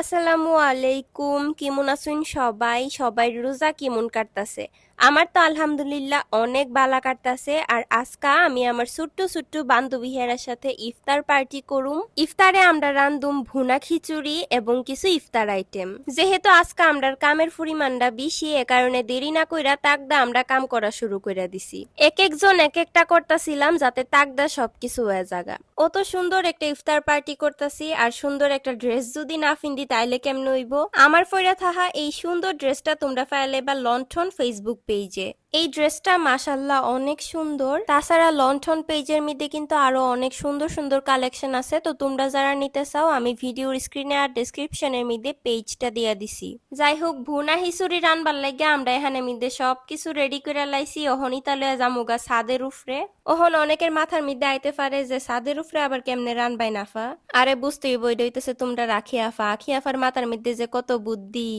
আসসালামু আলাইকুম, কেমন আছেন সবাই? সবাই রোজা কেমন কাটতাছে? আমার তো আলহামদুলিল্লাহ অনেক বালা কাটতাছে আর আজকা আমি আমার ছোট্ট ছোট্ট বান্ধবীহেরার সাথে ইফতার পার্টি করুম। ইফতারে আমরা রান্ধুম ভুনা খিচুড়ি এবং কিছু ইফতার আইটেম। যেহেতু আজকে আমরা কামের পরিমাণটা বেশি, এ কারণে দেরি না কইরা তাকদা আমরা কাম করা শুরু কইরা দিছি। এক একজন এক একটা করতাছিলাম যাতে তাকদা সবকিছু হয়ে জাগা। অত সুন্দর একটা ইফতার পার্টি করতাছি আর সুন্দর একটা ড্রেস যদি না ফিন্দি তাইলে কেমন হইব? আমার ফয়রা থাহা এই সুন্দর ড্রেসটা তোমরা ফাইলে বা লন্ঠন ফেসবুক পেজে এই ড্রেসটা মাসাল্লাহ অনেক সুন্দর। তাছাড়া লন্ঠন পেজের মধ্যে কিন্তু আরও অনেক সুন্দর সুন্দর কালেকশন আছে। তো তোমরা যারা নিতে চাও, আমি ভিডিওর স্ক্রিনে আর ডেসক্রিপশনের মধ্যে পেজটা দিয়ে দিছি। যাই হোক, ভুনা হিসুরি রানবার লাগে আমরা এখানে মধ্যে সব কিছু রেডি করে লাইছি। অহনি তালে জামুগা সাদের উফরে। ওহন অনেকের মাথার মধ্যে আইতে পারে যে, সাদের উফরে আবার কেমনে রানবাই নাফা আরে বুঝতেই বই হইতেছে তোমরা রাখি আফা। আখি আফার মাথার মধ্যে যে কত বুদ্ধি।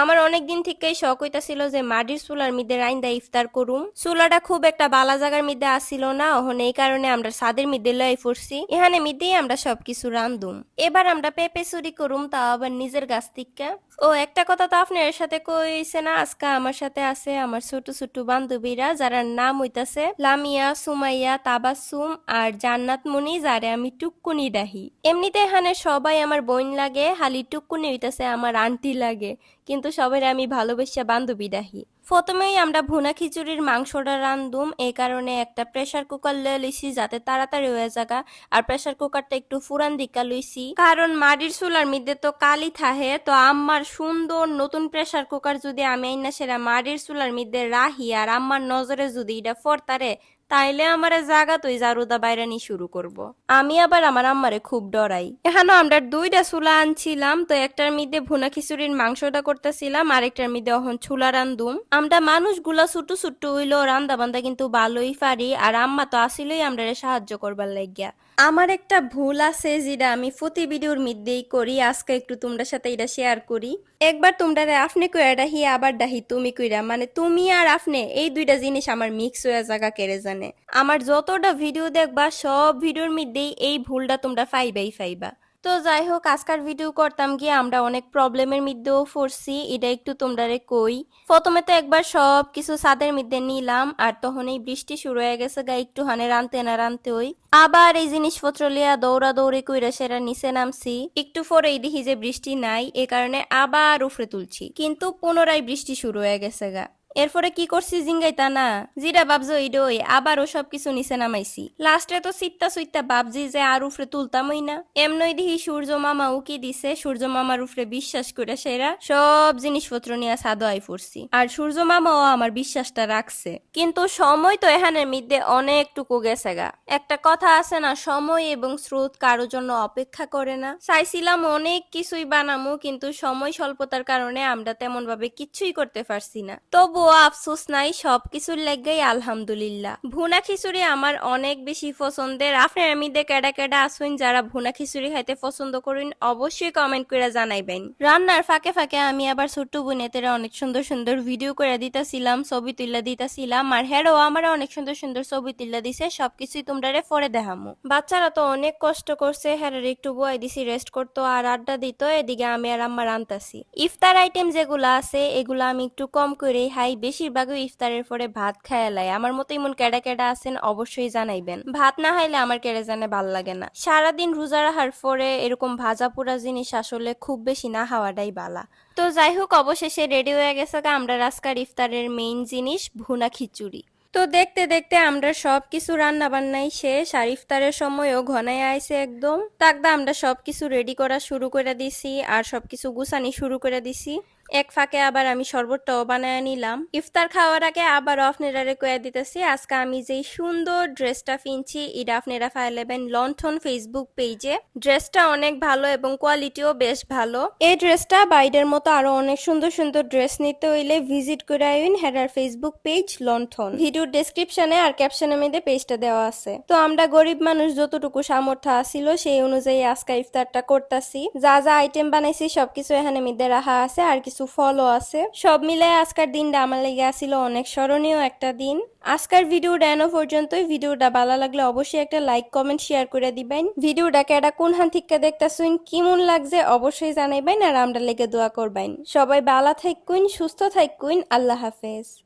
আমার অনেক দিন থেকেই শখ হইতাছিল যে মাটির চুলার মধ্যে রাইন্দা ইফতার করুম। চুলাটা খুব একটা বালা জাগার মধ্যে আসছিল না ওহন এই কারণে আমরা সাদের মধ্যে লয়ে ফুরছি এখানে মধ্যেই আমরা সবকিছু রান্ধুম এবার আমরা পেঁপে চুরি করুম, তাও আবার নিজের গাছ থেকে। ও, একটা কথা তো আপনার সাথে কইছে না, আজকে আমার সাথে আছে আমার ছোট ছোট বান্ধবীরা, যারা নাম হইতাছে লামিয়া, সুমাইয়া তাবাসুম আর জান্নাত মুনি, যারে আমি টুকুনি দাহি এমনিতে এখানে সবাই আমার বোন লাগে হালি টুকুনি হইতাছে আমার আন্টি লাগে, কিন্তু সবাই আমি ভালোবেসে বান্ধবী ডাহি। প্রথমেই আমরা ভুনা খিচুড়ির মাংসটা রান্ধুম এই কারণে একটা প্রেসার কুকার লয়ে লইছি যাতে তাড়াতাড়ি হয়ে যাগা আর প্রেসার কুকারটা একটু ফুরান দিকা লইছি। কারণ মাটির চুলার মিদ্যে তো কালি থাহে তো আম্মার সুন্দর নতুন প্রেসার কুকার যদি আমি আইনা সেরা মাটির চুলার মিদ্যে রাহি আর আম্মার নজরে যদি এটা ফরতারে তাইলে আমার জাগা তুই জারুদা বাইরানি শুরু করব। আমি আবার আমার আম্মারে খুব ডরাই। এখানে আমরা দুইটা চুলা আনছিলাম, তো একটার মধ্যে ভুনা খিচুড়ির মাংসটা করতেছিলাম, আরেকটার মধ্যে অহন ছুলা রান্ধুম আমরা মানুষগুলা ছোট ছুট্টু হইল রান্দা বান্দা কিন্তু ভালোই পারি, আর আম্মা তো আসিলই আমরা সাহায্য করবার লাগিয়া। আমার একটা ভুল আছে যেটা আমি প্রতি ভিডিওর মধ্যেই করি। আজকে একটু তোমরা সাথে এটা শেয়ার করি। একবার তোমরা আপনি কইরা ডাহি, আবার ডাহি তুমি কইরা। মানে তুমি আর আপনি, এই দুইটা জিনিস আমার মিক্স হয়ে জায়গা কেড়ে জানে। আমার যতটা ভিডিও দেখবা, সব ভিডিওর মধ্যেই এই ভুলটা তোমরা ফাইবাই ফাইবা তো যাই হোক আজকার ভিডিও করতাম গিয়ে আমরা অনেক প্রবলেমের মধ্যেও পড়ছি। এটা একটু তোমরারে কই। প্রথমে তো একবার সব কিছু ছাদের মধ্যে নিলাম, আর তখন এই বৃষ্টি শুরু হয়ে গেছে গা, একটু হানে রানতে না রানতে ওই। আবার এই জিনিসপত্র লিয়া দৌড়া দৌড়ি কইরা সেরা নিচে নামছি। একটু পরেই দেখি যে বৃষ্টি নাই, এ কারণে আবার উফরে তুলছি। কিন্তু পুনরায় বৃষ্টি শুরু হয়ে গেছে গা। এরপরে কি করছি জিঙ্গাইতা না। জিরা বাবজো ইডোই আবারও সবকিছু নিচে নামাইছি। লাস্টে তো সিত্তা সুইত্তা বাবজি যে আর উফরে তুলতামই না। এমনই দিহি সূর্য মামা উকি দিছে, সূর্য মামার উফরে বিশ্বাস করে সেরা সব জিনিসপত্র নিয়ে সাদো আই পড়ছি আর সূর্য মামাও আমার বিশ্বাসটা রাখছে। কিন্তু সময় তো এখানের মধ্যে অনেকটুকু গেছে গা। একটা কথা আছে না, সময় এবং স্রোত কারোর জন্য অপেক্ষা করে না। চাইছিলাম অনেক কিছুই বানামু, কিন্তু সময় স্বল্পতার কারণে আমরা তেমন ভাবে কিচ্ছুই করতে পারছি না। তবুও আফসোস নাই, সবকিছুর লেগেই আলহামদুলিল্লাহ। ভুনা খিচুড়ি আমার অনেক বেশি পছন্দের। আপনার মধ্যে কেডা কেডা আসুন যারা ভুনা খিচুড়ি খাইতে পছন্দ করেন, অবশ্যই কমেন্ট করে জানাইবেন। রান্নার ফাঁকে ফাঁকে আমি আবার ছোট্ট বোনেতেরা অনেক সুন্দর সুন্দর ভিডিও করে দিতেছিলাম, ছবি তুলে দিতেছিলাম। আর হেরো আমার অনেক সুন্দর সুন্দর ছবি তুলে দিছে, সবকিছুই তোমরা পরে দেখামো। বাচ্চারা তো অনেক কষ্ট করছে হেরার একটু বয় দিছি রেস্ট করতো আর আড্ডা দিত, এদিকে আমি আর আম্মা রান্তাছি। ইফতার আইটেম যেগুলো আছে, এগুলো আমি একটু কম করে হাই বেশিরভাগই ইফতারের পরে ভাত খায়ালাই আমার মতো এমন কেডা কেডা আছেন অবশ্যই জানাইবেন। ভাত না খাইলে আমার কেড়ে জানে ভালো লাগে না। সারাদিন রোজা রাখার পরে এরকম ভাজা পোড়া জিনিস আসলে খুব বেশি না খাওয়াটাই বালা। তো যাই হোক, অবশেষে রেডি হয়ে গেছে আমরা রাস্কার ইফতারের মেইন জিনিস, ভুনা খিচুড়ি। তো দেখতে দেখতে আমরা সব কিছু রান্না বান্নাই শেষ, আর ইফতারের সময়ও ঘনায় আইছে একদম। তাকদা আমরা সব কিছু রেডি করা শুরু করে দিছি, আর সব কিছু গুছানি শুরু করে দিছি। এক ফাঁকে আবার আমি শরবতটাও বানায় নিলাম। ইফতার খাওয়ার আগে আবার আপনারা কয়ে দিতেছি, আজকে আমি যেই সুন্দর ড্রেসটা কিনছি এটা আপনারা ফাইলেবেন লন্ঠন ফেসবুক পেজে ড্রেসটা অনেক ভালো এবং কোয়ালিটিও বেশ ভালো। এই ড্রেসটা বাইরের মতো আরও অনেক সুন্দর সুন্দর ড্রেস নিতে হইলে ভিজিট করে আইন হেডার ফেসবুক পেজ লন্ঠন ভিডিও ভিডিওর ডেসক্রিপশনে আর ক্যাপশনের মধ্যে পেজটা দেওয়া আছে। তো আমরা গরিব মানুষ যতটুকু সামর্থ্য আসিল সেই অনুযায়ী আজকে ইফতারটা করতাছি। যা যা আইটেম বানাইছি, সবকিছু এখানে মধ্যে রাখা আছে, আর কিছু ফলও আছে। সব মিলে আজকের দিনটা আমার লেগে আসিল অনেক স্মরণীয় একটা দিন। আজকের ভিডিও এনো পর্যন্তই। ভিডিওটা ভালো লাগলে অবশ্যই একটা লাইক কমেন্ট শেয়ার করে দিবেন। ভিডিওটা কেডা কোন হান থেকে দেখতেছুন কেমন লাগছে অবশ্যই জানাইবেন আর আমরা লেগে দোয়া করবেন। সবাই ভালো থাকুন সুস্থ থাকুন আল্লাহ হাফেজ।